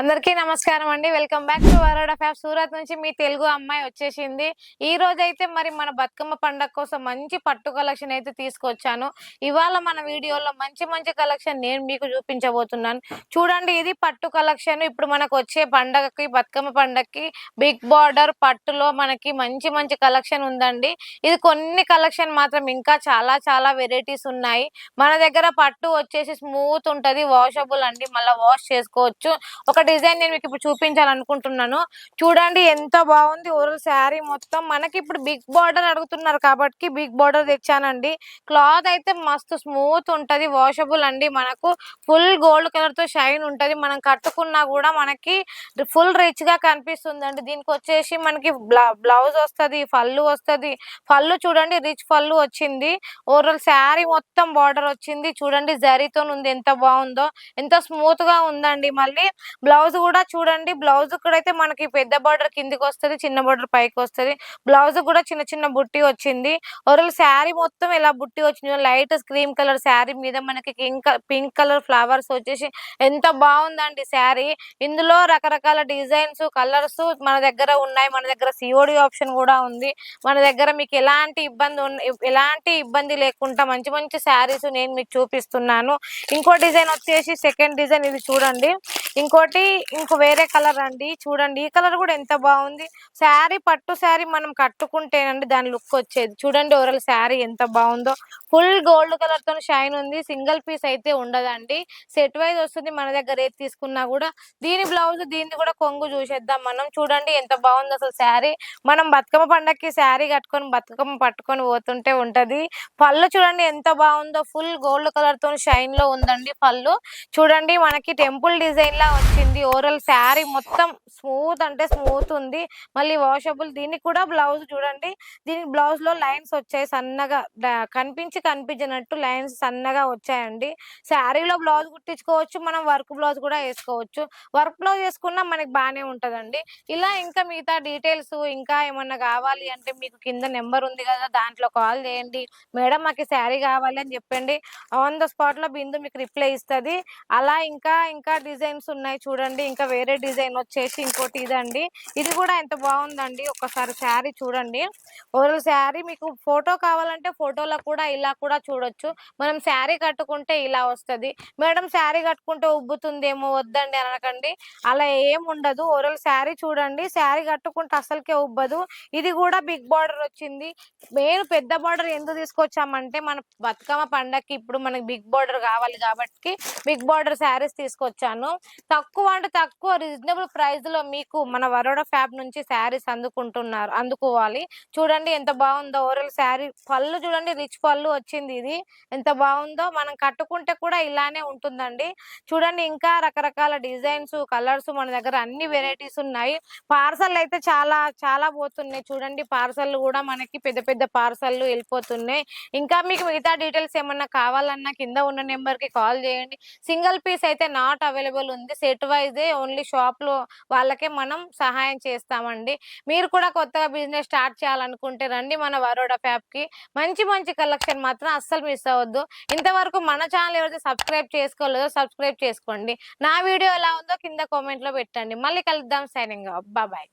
అందరికీ నమస్కారం అండి. Welcome back to Varoda of Surat నుంచి మీ తెలుగు అమ్మాయి వచ్చేసింది. ఈ రోజు అయితే మరి మన బతుకమ్మ పండగ కోసం మంచి పట్టు కలెక్షన్ అయితే తీసుకొచ్చాను. ఇవాళ మన వీడియోలో మంచి మంచి కలెక్షన్ నేను మీకు చూపించబోతున్నాను. చూడండి ఇది పట్టు కలెక్షన్. ఇప్పుడు మనకు వచ్చే పండగకి బతుకమ్మ పండగకి బిగ్ బార్డర్ పట్టులో మనకి మంచి మంచి కలెక్షన్ ఉందండి. ఇది కొన్ని కలెక్షన్ మాత్రం ఇంకా చాలా చాలా వెరైటీస్ ఉన్నాయి. మన దగ్గర పట్టు వచ్చేసి స్మూత్ ఉంటది వాషబుల్ అండి. మళ్ళీ వాష్ చేసుకోవచ్చు. ఒక డిజైన్ నేను మీకు ఇప్పుడు చూపించాలనుకుంటున్నాను. చూడండి ఎంత బాగుంది ఓరల్ శారీ మొత్తం. మనకి ఇప్పుడు బిగ్ బార్డర్ అడుగుతున్నారు కాబట్టి బిగ్ బార్డర్ తెచ్చానండి. క్లాత్ అయితే మస్తు స్మూత్ ఉంటది వాషబుల్ అండి మనకు. ఫుల్ గోల్డ్ కలర్తో షైన్ ఉంటది. మనం కట్టుకున్నా కూడా మనకి ఫుల్ రిచ్గా కనిపిస్తుంది దీనికి వచ్చేసి మనకి బ్లౌజ్ వస్తది ఫల్లు వస్తది. ఫల్లు చూడండి రిచ్ ఫల్లు వచ్చింది. ఓవరాల్ శారీ మొత్తం బార్డర్ వచ్చింది. చూడండి జరీతో ఉంది ఎంత బాగుందో. ఎంత స్మూత్గా ఉందండి. మళ్ళీ బ్లౌజ్ బ్లౌజ్ కూడా చూడండి. బ్లౌజ్ కూడా అయితే మనకి పెద్ద బార్డర్ కిందికి వస్తది చిన్న బార్డర్ పైకి వస్తది. బ్లౌజ్ కూడా చిన్న చిన్న బుట్టి వచ్చింది. ఓవరాల్ శారీ మొత్తం ఇలా బుట్టి వచ్చింది లైట్ క్రీమ్ కలర్ శారీ మీద మనకి పింక్ కలర్ ఫ్లవర్స్ వచ్చేసి ఎంత బాగుందండి శారీ. ఇందులో రకరకాల డిజైన్స్ కలర్స్ మన దగ్గర ఉన్నాయి. మన దగ్గర సిఓడి ఆప్షన్ కూడా ఉంది. మన దగ్గర మీకు ఎలాంటి ఇబ్బంది ఎలాంటి ఇబ్బంది లేకుండా మంచి మంచి శారీస్ నేను మీకు చూపిస్తున్నాను. ఇంకో డిజైన్ వచ్చేసి సెకండ్ డిజైన్ ఇది చూడండి. ఇంకోటి ఇంకో వేరే కలర్ అండి. చూడండి ఈ కలర్ కూడా ఎంత బాగుంది. శారీ పట్టు శారీ మనం కట్టుకుంటేనండి దాని లుక్ వచ్చేది. చూడండి ఓవరాల్ శారీ ఎంత బాగుందో. ఫుల్ గోల్డ్ కలర్తో షైన్ ఉంది. సింగిల్ పీస్ అయితే ఉండదండి. సెట్ వైజ్ వస్తుంది మన దగ్గర ఏది తీసుకున్నా కూడా. దీని బ్లౌజ్ దీన్ని కూడా కొంగు చూసేద్దాం మనం. చూడండి ఎంత బాగుంది అసలు శారీ. మనం బతుకమ్మ పండక్కి శారీ కట్టుకొని బతుకమ్మ పట్టుకొని పోతుంటే ఉంటది. పళ్ళు చూడండి ఎంత బాగుందో. ఫుల్ గోల్డ్ కలర్తో షైన్లో ఉందండి పళ్ళు. చూడండి మనకి టెంపుల్ డిజైన్ లా వచ్చింది. ఓవరాల్ శారీ మొత్తం స్మూత్ అంటే స్మూత్ ఉంది. మళ్ళీ వాషబుల్. దీనికి కూడా బ్లౌజ్ చూడండి. దీనికి బ్లౌజ్లో లైన్స్ వచ్చాయి సన్నగా. కనిపించి కనిపించినట్టు లైన్స్ సన్నగా వచ్చాయండి. శారీలో బ్లౌజ్ కుట్టించుకోవచ్చు మనం వర్క్ బ్లౌజ్ కూడా వేసుకోవచ్చు. వర్క్ బ్లౌజ్ వేసుకున్నా మనకి బాగానే ఉంటదండి. ఇలా ఇంకా మిగతా డీటెయిల్స్ ఇంకా ఏమన్నా కావాలి అంటే మీకు కింద నెంబర్ ఉంది కదా దాంట్లో కాల్ చేయండి. మేడం మాకు శారీ కావాలి అని చెప్పండి. ఆన్ ద స్పాట్లో బిందు మీకు రిప్లై ఇస్తుంది. అలా ఇంకా ఇంకా డిజైన్స్ ఉన్నాయి చూడండి. ఇంకా వేరే డిజైన్ వచ్చేసి ఇంకోటి ఇదండి. ఇది కూడా ఎంత బాగుందండి. ఒకసారి శారీ చూడండి. ఓవరాల్ శారీ మీకు ఫోటో కావాలంటే ఫోటోలో కూడా ఇలా కూడా చూడొచ్చు. మనం శారీ కట్టుకుంటే ఇలా వస్తుంది. మేడం శారీ కట్టుకుంటే ఉబ్బుతుందేమో వద్దండి అనకండి. అలా ఏం ఉండదు. ఓరల్ శారీ చూడండి. శారీ కట్టుకుంటే అసలుకే ఉబ్బదు. ఇది కూడా బిగ్ బార్డర్ వచ్చింది. మెయిన్ పెద్ద బార్డర్ ఎందుకు తీసుకొచ్చామంటే మన బతుకమ్మ పండగకి ఇప్పుడు మనకి బిగ్ బార్డర్ కావాలి కాబట్టి బిగ్ బార్డర్ శారీస్ తీసుకొచ్చాను. తక్కువ అంటే తక్కువ. రీజనబుల్ ప్రైస్లో మీకు మన వరోడా ఫ్యాబ్ నుంచి శారీస్ అందుకుంటున్నారు అందుకోవాలి. చూడండి ఎంత బాగుందో. ఓరల్ శారీ పళ్ళు చూడండి రిచ్ పళ్ళు వచ్చింది ఇది. ఎంత బాగుందో మనం కట్టుకుంటే కూడా ఇలానే ఉంటుందండి. చూడండి ఇంకా రకరకాల డిజైన్స్ కలర్స్ మన దగ్గర అన్ని వెరైటీస్ ఉన్నాయి. పార్సల్ అయితే చాలా చాలా పోతున్నాయి. చూడండి పార్సల్ కూడా మనకి పెద్ద పెద్ద పార్సల్ వెళ్ళిపోతున్నాయి. ఇంకా మీకు మిగతా డీటెయిల్స్ ఏమన్నా కావాలన్నా కింద ఉన్న నెంబర్కి కాల్ చేయండి. సింగిల్ పీస్ అయితే నాట్ అవైలబుల్ ఉంది. సెట్ వైజ్ ఓన్లీ షాప్లో వాళ్ళకే మనం సహాయం చేస్తామండి. మీరు కూడా కొత్తగా బిజినెస్ స్టార్ట్ చేయాలనుకుంటే రండి మన వరోడా ఫ్యాబ్కి మంచి మంచి కలెక్షన్ మాత్రం అస్సలు మిస్ అవ్వద్దు. ఇంతవరకు మన ఛానల్ ఎవరైతే సబ్స్క్రైబ్ చేసుకోలేదో సబ్స్క్రైబ్ చేసుకోండి. నా వీడియో ఎలా ఉందో కింద కామెంట్లో పెట్టండి. మళ్ళీ కలుద్దాం. Signing bye.